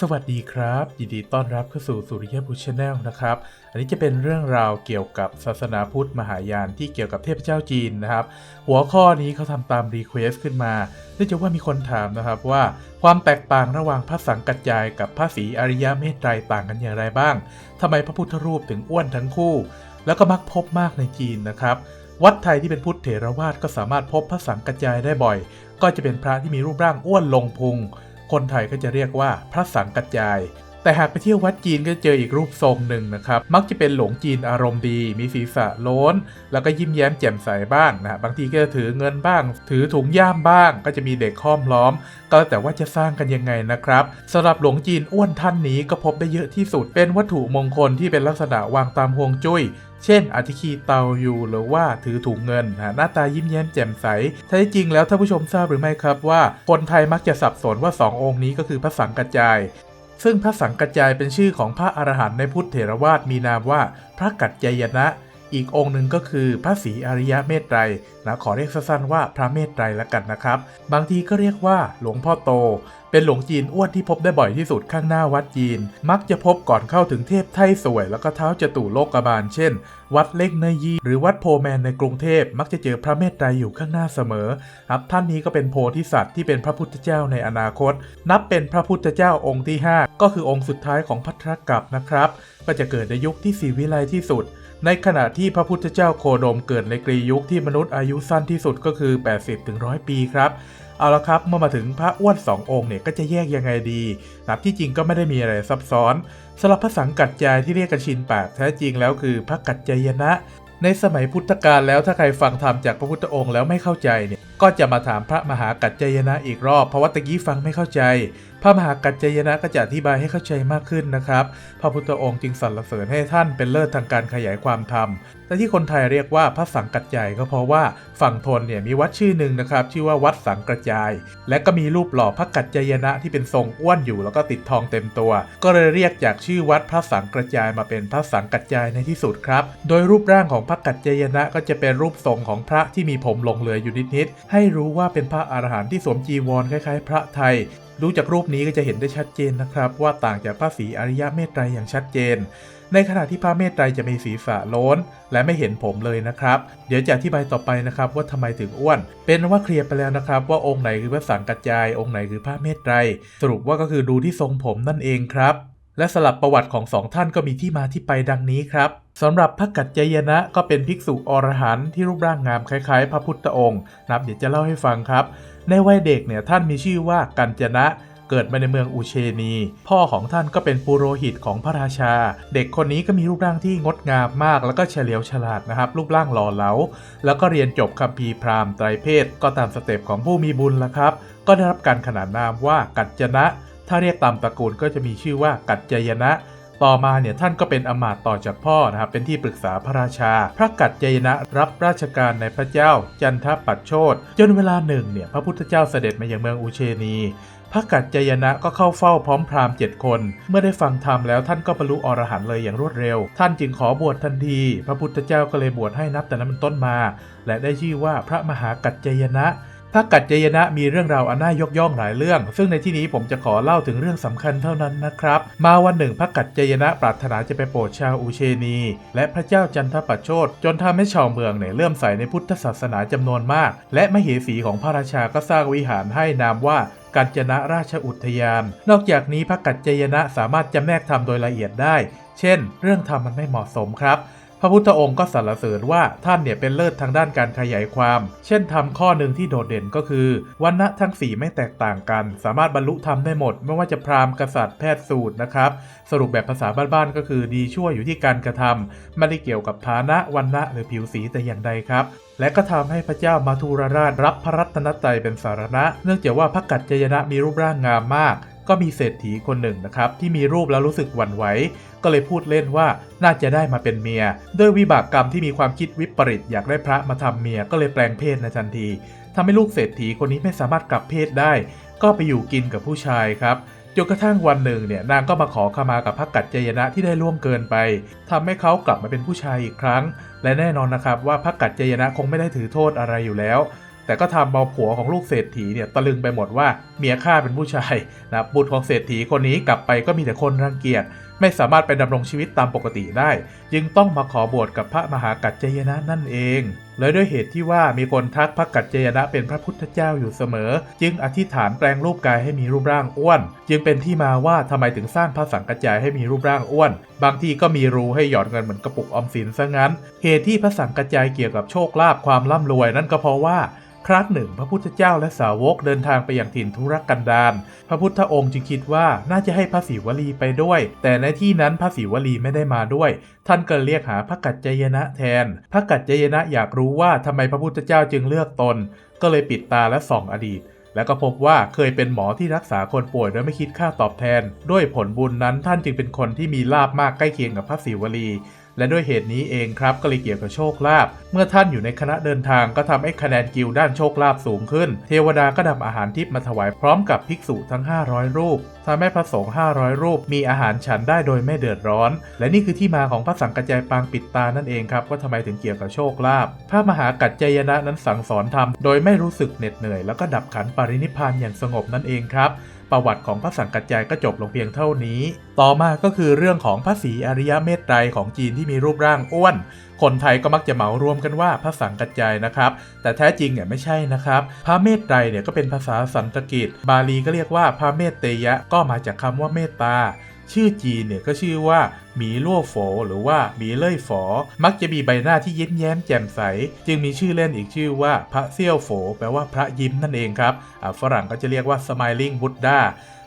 สวัสดีครับยินดีต้อนรับเข้าสู่สุริยพุชแนลนะครับ อันนี้จะเป็นเรื่องราวเกี่ยวกับศาสนาพุทธมหายานที่เกี่ยวกับเทพเจ้าจีนนะครับ หัวข้อนี้เขาทำตามรีเควสขึ้นมาเนื่องจากว่ามีคนถามนะครับว่า ความแตกต่างระหว่างพระสังกัจจายกับพระศรีอริยเมตไตรต่างกันอย่างไรบ้างทำไมพระพุทธรูปถึงอ้วนทั้งคู่ แล้วก็มักพบมากในจีนนะครับวัดไทยที่เป็นพุทธเถรวาทก็สามารถพบพระสังกัจจายได้บ่อย ก็จะเป็นพระที่มีรูปร่างอ้วนลงพุง คนไทยก็จะเรียกว่าพระสังกัจจาย แต่หากไปเที่ยววัดจีนก็เจออีกรูปทรงหนึ่งนะครับ มักจะเป็นหลวงจีนอารมณ์ดี มีศีรษะโล้น แล้วก็ยิ้มแย้มแจ่มใสบ้างนะบางทีก็จะถือเงินบ้าง ถือถุงย่ามบ้าง ก็จะมีเด็กค้อมล้อม ก็แต่ว่าจะสร้างกันยังไงนะครับสำหรับหลวงจีนอ้วนท่านนี้ก็พบได้เยอะที่สุด เป็นวัตถุมงคลที่เป็นลักษณะวางตามฮวงจุ้ยเช่นอาทิคีเตาอยู่หรือว่าถือถุงเงินนะหน้าตายิ้มแย้มแจ่มใสแท้จริงแล้วท่านผู้ชมทราบหรือไม่ครับว่า คนไทยมักจะสับสนว่าสององค์นี้ก็คือพระสังกัจจาย ซึ่งพระสังกัจจายเป็นชื่อของพระอรหันต์ในพุทธเถรวาทมีนามว่าพระกัจจายนะ อีกองค์หนึ่งก็คือพระศรีอริยะเมตไตรนะขอเรียกสั้นๆว่าพระเมตไตรละกันนะครับ บางทีก็เรียกว่าหลวงพ่อโต เป็นหลวงจีนอ้วนที่พบได้บ่อยที่สุดข้างหน้าวัดจีน มักจะพบก่อนเข้าถึงเทพไทสวย แล้วก็เท้าจตุโลกบาล เช่น วัดเล็กเนยยีหรือวัดโพแมนในกรุงเทพมักจะเจอพระเมตไตรอยู่ข้างหน้าเสมอครับท่านนี้ก็เป็นโพธิสัตว์ที่เป็นพระพุทธเจ้าในอนาคต นับเป็นพระพุทธเจ้าองค์ที่ 5 ก็คือองค์สุดท้ายของพัทรกัปนะครับ ก็จะเกิดในยุคที่ศรีวิไลที่สุดในขณะที่พระพุทธเจ้าโคดมเกิดในกรียุคที่มนุษย์อายุสั้นที่สุดก็คือ 80-100 ปีครับ เอาละครับเมื่อมาถึงพระอ้วนสององค์เนี่ยก็จะแยกยังไงดีนะที่จริงก็ไม่ได้มีอะไรซับซ้อนสำหรับพระสังกัจจายที่เรียกกันชินปากแท้จริงแล้วคือพระกัจจายนะ ในสมัยพุทธกาลแล้วถ้าใครฟังธรรมจากพระพุทธองค์แล้วไม่เข้าใจเนี่ยก็จะมาถามพระมหากัจจายนะอีกรอบเพราะว่าตะกี้ฟังไม่เข้าใจ ระมหากัจจยนะก็จะอธิบายให้เข้าใจมากขึ้นนะครับ พระพุทธองค์จึงสรรเสริญให้ท่านเป็นเลิศทางการขยายความธรรม แต่ที่คนไทยเรียกว่าพระสังกัจจายก็เพราะว่าฝั่งทนเนี่ยมีวัดชื่อหนึ่งนะครับ ชื่อว่าวัดสังกระจาย และก็มีรูปหล่อพระกัจจยนะที่เป็นทรงอ้วนอยู่แล้วก็ติดทองเต็มตัว ก็เลยเรียกจากชื่อวัดพระสังกระจายมาเป็นพระสังกัจจายในที่สุดครับ โดยรูปร่างของพระกัจจยนะก็จะเป็นรูปทรงของพระที่มีผมหลงเหลืออยู่นิดๆให้รู้ว่าเป็นพระอรหันต์ที่สวมจีวรคล้ายๆ พระไทย ดูจากรูปนี้ก็จะเห็นได้ชัดเจนนะครับ ว่าต่างจากพระศรีอริยะเมตไตรอย่างชัดเจน ในขณะที่พระเมตไตรจะมีศีรษะโล้น และไม่เห็นผมเลยนะครับ เดี๋ยวจะอธิบายต่อไปนะครับว่าทำไมถึงอ้วน เป็นว่าเคลียร์ไปแล้วนะครับ ว่าองค์ไหนคือพระสังกัจจาย องค์ไหนคือพระเมตไตร สรุปว่าก็คือดูที่ทรงผมนั่นเองครับ และสลับประวัติของสองท่านก็มีที่มาที่ไปดังนี้ครับสำหรับพระกัจจยนะก็เป็นภิกษุอรหันต์ที่รูปร่างงามคล้ายๆ พระพุทธองค์นับเดี๋ยวจะเล่าให้ฟังครับ ในวัยเด็กเนี่ยท่านมีชื่อว่ากัญจนะเกิดมาในเมืองอุเชนี พ่อของท่านก็เป็นปุโรหิตของพระราชา เด็กคนนี้ก็มีรูปร่างที่งดงามมาก แล้วก็เฉลียวฉลาดนะครับ รูปร่างหล่อเหลา แล้วก็เรียนจบคัมภีร์พราหมณ์ไตรเพศก็ตามสเต็ปของผู้มีบุญละครับ ก็ได้รับการขนานนามว่ากัจจนะ ถ้าเรียกตามตระกูลก็จะมีชื่อว่ากัจจยนะ ต่อมาเนี่ยท่านก็เป็นอมาตต่อจากพ่อนะครับเป็นที่ปรึกษาพระราชา พระกัจจายนะรับราชการในพระเจ้าจันทปัตโชตจนเวลาหนึ่งเนี่ยพระพุทธเจ้าเสด็จมายังเมืองอุเชนีพระกัจจายนะก็เข้าเฝ้าพร้อมพราหมณ์เจ็ดคน เมื่อได้ฟังธรรมแล้วท่านก็บรรลุอรหันต์เลยอย่างรวดเร็ว ท่านจึงขอบวชทันที พระพุทธเจ้าก็เลยบวชให้นับแต่นั้นเป็นต้นมา และได้ชื่อว่าพระมหากัจจายนะ พระกัจจยนะมีเรื่องราวอันน่ายกย่องหลายเรื่อง ซึ่งในที่นี้ผมจะขอเล่าถึงเรื่องสำคัญเท่านั้นนะครับ มาวันหนึ่งพระกัจจยนะปรารถนาจะไปโปรดชาวอุเชนี และพระเจ้าจันทปัตโชตจนทำให้ชาวเมืองเนี่ยเลื่อมใสในพุทธศาสนาจำนวนมาก และมเหสีของพระราชาก็สร้างวิหารให้นามว่ากัญจนะราชอุทยาน นอกจากนี้พระกัจจยนะสามารถจำแนกธรรมโดยละเอียดได้ เช่น เรื่องธรรมมันไม่เหมาะสมครับ พระพุทธองค์ก็สรรเสริญว่าท่านเนี่ยเป็นเลิศทางด้านการขยายความ เช่นธรรมข้อหนึ่งที่โดดเด่นก็คือวันณะทั้งสี่ไม่แตกต่างกัน สามารถบรรลุธรรมได้หมด ไม่ว่าจะพราหมณ์กษัตริย์แพทย์สูตรนะครับ สรุปแบบภาษาบ้านๆก็คือดีชั่วอยู่ที่การกระทำไม่ได้เกี่ยวกับฐานะวันณะหรือผิวสีแต่อย่างใดครับและก็ทำให้พระเจ้ามาทูรราชรับพระรัตนตรัยเป็นสารณะ เนื่องจากว่าพระกัจจายนะมีรูปร่างงามมาก ก็มีเศรษฐีคนหนึ่งนะครับที่มีรูปแล้วรู้สึกหวั่นไหวก็เลยพูดเล่นว่าน่าจะได้มาเป็นเมีย ด้วยวิบากกรรมที่มีความคิดวิปริตอยากได้พระมาทำเมีย ก็เลยแปลงเพศในทันทีทำให้ลูกเศรษฐีคนนี้ไม่สามารถกลับเพศได้ ก็ไปอยู่กินกับผู้ชายครับจนกระทั่งวันหนึ่งเนี่ยนางก็มาขอขมากับพระกัจจยนะที่ได้ล่วงเกินไปทำให้เขากลับมาเป็นผู้ชายอีกครั้ง และแน่นอนนะครับว่าพระกัจจยนะคงไม่ได้ถือโทษอะไรอยู่แล้ว แต่ก็ทำเอาผัวของลูกเศรษฐีเนี่ยตะลึงไปหมดว่าเมียข้าเป็นผู้ชายนะบุตรของเศรษฐีคนนี้กลับไปก็มีแต่คนรังเกียจไม่สามารถไปดำรงชีวิตตามปกติได้ จึงต้องมาขอบวชกับพระมหากัจจยนะนั่นเองและด้วยเหตุที่ว่ามีคนทักพระกัจจยนะเป็นพระพุทธเจ้าอยู่เสมอ จึงอธิษฐานแปลงรูปกายให้มีรูปร่างอ้วน จึงเป็นที่มาว่าทำไมถึงสร้างพระสังกัจจายให้มีรูปร่างอ้วน บางทีก็มีรูให้หยอดเงินเหมือนกระปุกออมสินซะงั้น เหตุที่พระสังกัจจายเกี่ยวกับโชคลาภความร่ำรวยนั่นก็เพราะว่า ครั้งหนึ่ง พระพุทธเจ้าและสาวกเดินทางไปอย่างถิ่นทุรกันดารพระพุทธองค์จึงคิดว่าน่าจะให้พระศิวลีไปด้วย แต่ในที่นั้นพระศิวลีไม่ได้มาด้วย ท่านก็เรียกหาพระกัจจยนะแทน พระกัจจยนะอยากรู้ว่าทำไมพระพุทธเจ้าจึงเลือกตน ก็เลยปิดตาและส่องอดีตแล้วก็พบว่าเคยเป็นหมอที่รักษาคนป่วยโดยไม่คิดค่าตอบแทน ด้วยผลบุญนั้นท่านจึงเป็นคนที่มีลาบมากใกล้เคียงกับพระศิวลี และด้วยเหตุนี้เองครับก็เลยเกี่ยวกับโชคลาภเมื่อท่านอยู่ในคณะเดินทางก็ทำให้คะแนนกิลด้านโชคลาภสูงขึ้น เทวดาก็นำอาหารทิพย์มาถวายพร้อมกับภิกษุทั้ง 500 รูปทำให้พระสงฆ์500 รูปมีอาหารฉันได้โดยไม่เดือดร้อน และนี่คือที่มาของพระสังกัจจายปางปิดตานั่นเองครับว่าทำไมถึงเกี่ยวกับโชคลาภพระมหากัจจายนะนั้นสั่งสอนธรรมโดยไม่รู้สึกเหน็ดเหนื่อยแล้วก็ดับขันปรินิพพานอย่างสงบนั่นเองครับ ประวัติของพระสังกัจจายก็จบลงเพียงเท่านี้ ต่อมาก็คือเรื่องของพระศรีอริยเมตไตรของจีนที่มีรูปร่างอ้วน คนไทยก็มักจะเหมารวมกันว่าพระสังกัจจายนะครับ แต่แท้จริงเนี่ยไม่ใช่นะครับ พระเมตไตรเนี่ยก็เป็นภาษาสันสกฤต บาลีก็เรียกว่าพระเมตเตยะ ก็มาจากคำว่าเมตตา ชื่อจีนเนี่ยก็ชื่อว่าหมีล่วโฝหรือว่าหมีเล่ยฝอ มักจะมีใบหน้าที่ยิ้มแย้มแจ่มใส จึงมีชื่อเล่นอีกชื่อว่าพระเซี่ยวโฝแปลว่าพระยิ้มนั่นเองครับฝรั่งก็จะเรียกว่า smiling Buddha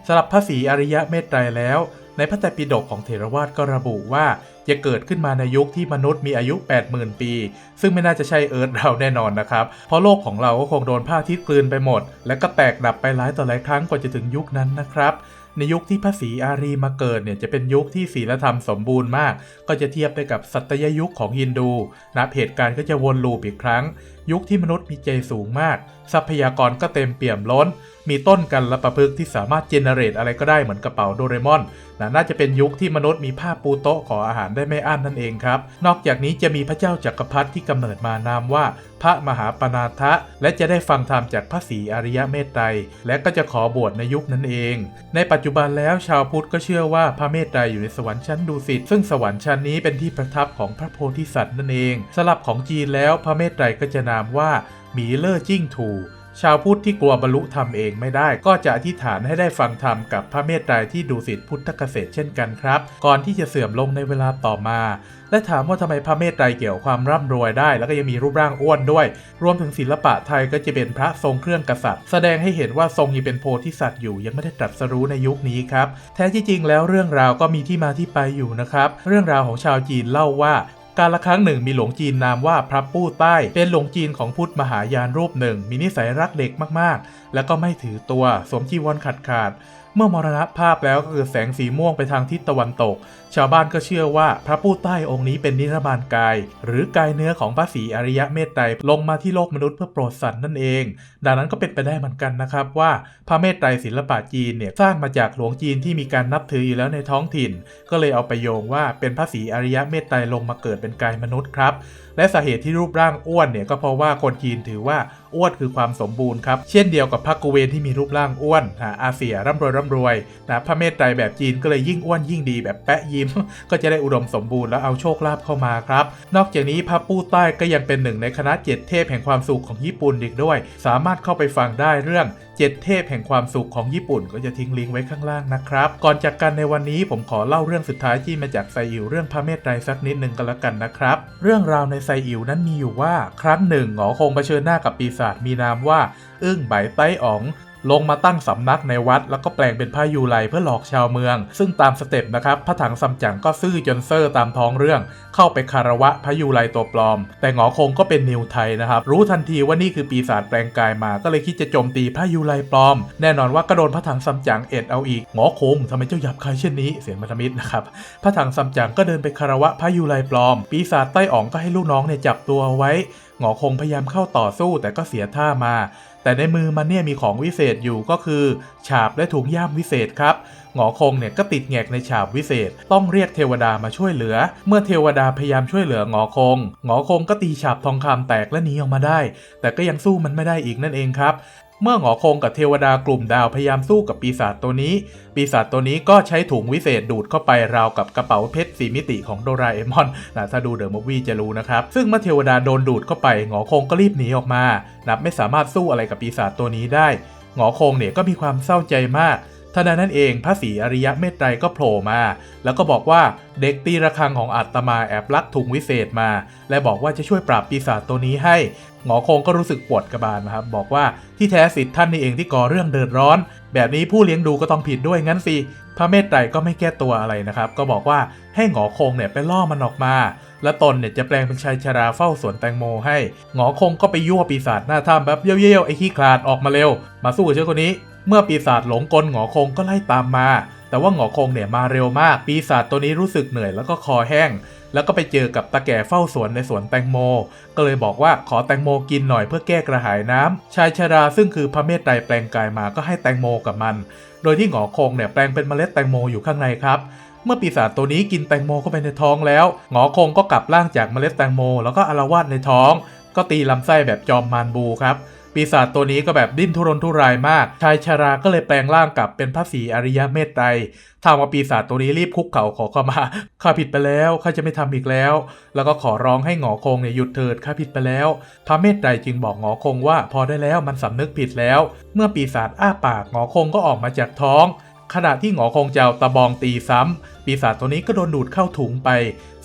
สำหรับพระศรีอริยะเมตไตรแล้ว ในพระไตรปิฎกของเถรวาทก็ระบุว่าจะเกิดขึ้นมาในยุคที่มนุษย์มีอายุ 80,000 ปี ซึ่งไม่น่าจะใช่เอิร์ธเราแน่นอนนะครับ เพราะโลกของเราก็คงโดนผ้าทิศกลืนไปหมด และก็แตกดับไปหลายต่อหลายครั้งกว่าจะถึงยุคนั้นนะครับ ในยุคที่พระศรีอารีมาเกิดเนี่ยจะเป็นยุคที่ศีลธรรมสมบูรณ์มาก ก็จะเทียบได้กับสัตยยุคของฮินดูนับเหตุการณ์ก็จะวนลูปอีกครั้ง ยุคที่มนุษย์มีใจสูงมาก ทรัพยากรก็เต็มเปี่ยมล้น มีต้นกันและประพฤกษ์ที่สามารถเจเนเรตอะไรก็ได้เหมือนกระเป๋าโดเรมอนนะน่าจะเป็นยุคที่มนุษย์มีผ้าปูโต๊ะขออาหารได้ไม่อั้นนั่นเองครับ นอกจากนี้จะมีพระเจ้าจักรพรรดิที่กำเนิดมานามว่า พระมหาปนาทะ และจะได้ฟังธรรมจากพระศรีอริยเมตไตรและก็จะขอบวชในยุคนั้นเอง ในปัจจุบันแล้วชาวพุทธก็เชื่อว่าพระเมตไตรอยู่ในสวรรค์ชั้นดุสิตซึ่งสวรรค์ชั้นนี้เป็นที่ประทับของพระโพธิสัตว์นั่นเองสลับของจีนแล้วพระเมตไตรก็จะนามว่าหมีเล่อจิ้งถู ชาวพุทธที่กลัวบรรลุธรรมเองไม่ได้ ก็จะอธิษฐานให้ได้ฟังธรรมกับพระเมตไตรที่ดุสิตพุทธเกษตรเช่นกันครับ ก่อนที่จะเสื่อมลงในเวลาต่อมา และถามว่าทำไมพระเมตไตรเกี่ยวความร่ำรวยได้ แล้วก็ยังมีรูปร่างอ้วนด้วย รวมถึงศิลปะไทยก็จะเป็นพระทรงเครื่องกษัตริย์ แสดงให้เห็นว่าทรงยังเป็นโพธิสัตว์อยู่ยังไม่ได้ตรัสรู้ในยุคนี้ครับแท้ที่จริงแล้วเรื่องราวก็มีที่มาที่ไปอยู่นะครับเรื่องราวของชาวจีนเล่าว่า การละครั้งหนึ่งมีหลวงจีนนามว่าพระปู้ใต้ เป็นหลวงจีนของพุทธมหายานรูปหนึ่ง มีนิสัยรักเด็กมากๆ แล้วก็ไม่ถือตัวสวมจีวรขาดขาด มื่อมรณภาพแล้วก็คือแสงสีม่วงไปทางทิศตะวันตก ชาวบ้านก็เชื่อว่าพระผู้ใต้องค์นี้เป็นนิรบานกาย หรือกายเนื้อของพระศรีอริยะเมตไตรลงมาที่โลกมนุษย์เพื่อโปรดสัตว์นั่นเอง ดังนั้นก็เป็นไปได้เหมือนกันนะครับว่าพระเมตไตรศิลปะจีนเนี่ยสร้างมาจากหลวงจีนที่มีการนับถืออยู่แล้วในท้องถิ่น ก็เลยเอาไปโยงว่าเป็นพระศรีอริยะเมตไตรลงมาเกิดเป็นกายมนุษย์ครับ และสาเหตุที่รูปร่างอ้วนเนี่ยก็เพราะว่าคนจีนถือว่าอ้วนคือความสมบูรณ์ครับ เช่นเดียวกับพระกุเวนที่มีรูปร่างอ้วนนะอาเซียร่ำรวยร่ำรวยนะพระเมตไตรแบบจีนก็เลยยิ่งอ้วนยิ่งดีแบบแปะยิ้ม ก็จะได้อุดมสมบูรณ์แล้วเอาโชคลาภเข้ามาครับ นอกจากนี้พระปู้ใต้ก็ยังเป็นหนึ่งในคณะเจ็ดเทพแห่งความสุขของญี่ปุ่นอีกด้วย สามารถเข้าไปฟังได้เรื่อง เจ็ดเทพแห่งความสุขของญี่ปุ่นก็จะทิ้งลิงก์ไว้ข้างล่างนะครับ ก่อนจากกันในวันนี้ผมขอเล่าเรื่องสุดท้ายที่มาจากไซอิ๋วเรื่องพระเมตไตรสักนิดหนึ่งกันละกันนะครับ เรื่องราวในไซอิ๋วนั้นมีอยู่ว่า ครั้งหนึ่งหงอคงเผชิญหน้ากับปีศาจมีนามว่า อึ้งไบไต้อ๋อง ลงมาตั้งสำนักในวัด แล้วก็แปลงเป็นพระยูไลเพื่อหลอกชาวเมือง ซึ่งตามสเต็ปนะครับพระถังซัมจั๋งก็ซื่อจนเซอร์ตามท้องเรื่อง เข้าไปคารวะพระยูไลตัวปลอม แต่หงอคงก็เป็นนิวไทยนะครับ รู้ทันทีว่านี่คือปีศาจแปลงกายมา ก็เลยคิดจะโจมตีพระยูไลปลอม แน่นอนว่าก็โดนพระถังซัมจั๋งเอ็ดเอาอีกหงอคงทำไมเจ้าหยาบคายเช่นนี้เสียงมัธมิตรนะครับพระถังซัมจั๋งก็เดินไปคารวะพระยูไลปลอม ปีศาจใต้อ๋องก็ให้ลูกน้องเนี่ยจับตัวเอาไว้ หงอคงพยายามเข้าต่อสู้แต่ก็เสียท่ามา แต่ในมือมันเนี่ยมีของวิเศษอยู่ก็คือ ฉาบและถุงย่ามวิเศษครับหงอคงเนี่ยก็ติดแงกในฉาบวิเศษ ต้องเรียกเทวดามาช่วยเหลือ เมื่อเทวดาพยายามช่วยเหลือหงอคงหงอคงก็ตีฉาบทองคำแตกและหนีออกมาได้ แต่ก็ยังสู้มันไม่ได้อีกนั่นเองครับ เมื่อหงอคงกับเทวดากลุ่มดาวพยายามสู้กับปีศาจตัวนี้ ปีศาจตัวนี้ก็ใช้ถุงวิเศษดูดเข้าไปราวกับกระเป๋าเพชรสีมิติของโดราเอมอนนะถ้าดูเดอะมูฟวี่จะรู้นะครับ ซึ่งเมื่อเทวดาโดนดูดเข้าไปหงอคงก็รีบหนีออกมานับไม่สามารถสู้อะไรกับปีศาจตัวนี้ได้ หงอคงเนี่ยก็มีความเศร้าใจมาก ทันใดนั้นเองพระศรีอริยะเมตไตรก็โผล่มา แล้วก็บอกว่าเด็กตีระฆังของอาตมาแอบลักถุงวิเศษมา และบอกว่าจะช่วยปราบปีศาจตัวนี้ให้หงอคงก็รู้สึกปวดกระบาลนะครับ บอกว่าที่แท้สิทธิ์ท่านนี่เองที่ก่อเรื่องเดือดร้อน แบบนี้ผู้เลี้ยงดูก็ต้องผิดด้วยงั้นสิพระเมตไตรก็ไม่แก้ตัวอะไรนะครับ ก็บอกว่าให้หงอคงเนี่ยไปล่อมันออกมา และตนเนี่ยจะแปลงเป็นชายชราเฝ้าสวนแตงโมให้หงอคงก็ไปยั่วปีศาจหน้าถ้ำแบบเยี่ยวๆไอ้ขี้คลาดออกมาเร็ว มาสู้กับเจ้าคนนี้ เมื่อปีศาจหลงกลหงอคงก็ไล่ตามมา แต่ว่าหงอคงเนี่ยมาเร็วมาก ปีศาจตัวนี้รู้สึกเหนื่อยแล้วก็คอแห้ง แล้วก็ไปเจอกับตาแก่เฝ้าสวนในสวนแตงโม ก็เลยบอกว่าขอแตงโมกินหน่อยเพื่อแก้กระหายน้ำชายชราซึ่งคือพระเมตไตรแปลงกายมาก็ให้แตงโมกับมัน โดยที่หงอคงเนี่ยแปลงเป็นเมล็ดแตงโมอยู่ข้างในครับเมื่อปีศาจตัวนี้กินแตงโมเข้าไปในท้องแล้ว หงอคงก็กลับร่างจากเมล็ดแตงโม แล้วก็อารวาสในท้อง ก็ตีลำไส้แบบจอมมารบูครับ ปีศาจตัวนี้ก็แบบดิ้นทุรนทุรายมาก ชายชาราก็เลยแปลงร่างกลับเป็นพระศรีอริยเมตไตรทำว่าปีศาจตัวนี้รีบคุกเข่าขอเข้ามา ข้าผิดไปแล้วข้าจะไม่ทำอีกแล้ว แล้วก็ขอร้องให้หงอคงเนี่ยหยุดเถิดข้าผิดไปแล้ว พระเมตไตรจึงบอกหงอคงว่าพอได้แล้วมันสำนึกผิดแล้ว เมื่อปีศาจอ้าปากหงอคงก็ออกมาจากท้องขณะที่หงอคงจะเอาตะบองตีซ้ำปีศาจตัวนี้ก็โดนดูดเข้าถุงไป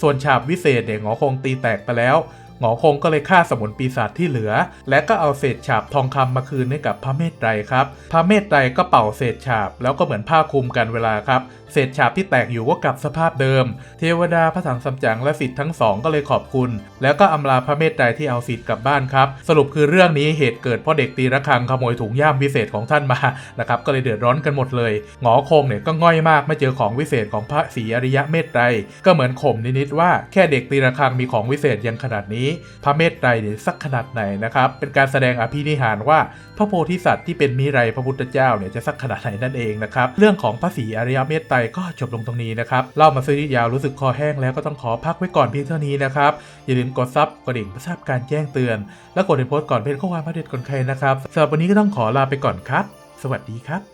ส่วนฉาบวิเศษเนี่ยหงอคงตีแตกไปแล้ว หงอคงก็เลยฆ่าสมุนปีศาจที่เหลือ และก็เอาเศษฉาบทองคำมาคืนให้กับพระเมตไตรครับ พระเมตไตรก็เป่าเศษฉาบ แล้วก็เหมือนผ้าคลุมกันเวลาครับเศษฉาบที่แตกอยู่ก็กลับสภาพเดิม เทวดาพระถังซัมจั๋งและสิทธิ์ทั้งสองก็เลยขอบคุณ แล้วก็อำลาพระเมตไตรที่เอาสิทธิ์กลับบ้านครับ สรุปคือเรื่องนี้เหตุเกิดเพราะเด็กตีระฆังขโมยถุงย่ามวิเศษของท่านมานะครับก็เลยเดือดร้อนกันหมดเลยหงอคงเนี่ยก็ง่อยมากไม่เจอของวิเศษของพระศรีอริยะเมตไตรก็เหมือนข่มนิดๆว่าแค่เด็กตีระฆังมีของวิเศษยังขนาดนี้ พระเมตไตรเนี่ยสักขนาดไหนนะครับเป็นการแสดงอภินิหารว่าพระโพธิสัตว์ที่เป็นมิไรพระพุทธเจ้าเนี่ยจะสักขนาดไหนนั่นเองนะครับเรื่องของพระศรีอริยเมตไตรก็จบลงตรงนี้นะครับเล่ามาซื้อยาวรู้สึกคอแห้งแล้วก็ต้องขอพักไว้ก่อนเพียงเท่านี้นะครับอย่าลืมกดซับกระดิ่งเพื่อทราบการแจ้งเตือน และกดในโพสต์ก่อนเป็นข้อความมาเด็ดก่อนใครนะครับสำหรับวันนี้ก็ต้องขอลาไปก่อนครับ สวัสดีครับ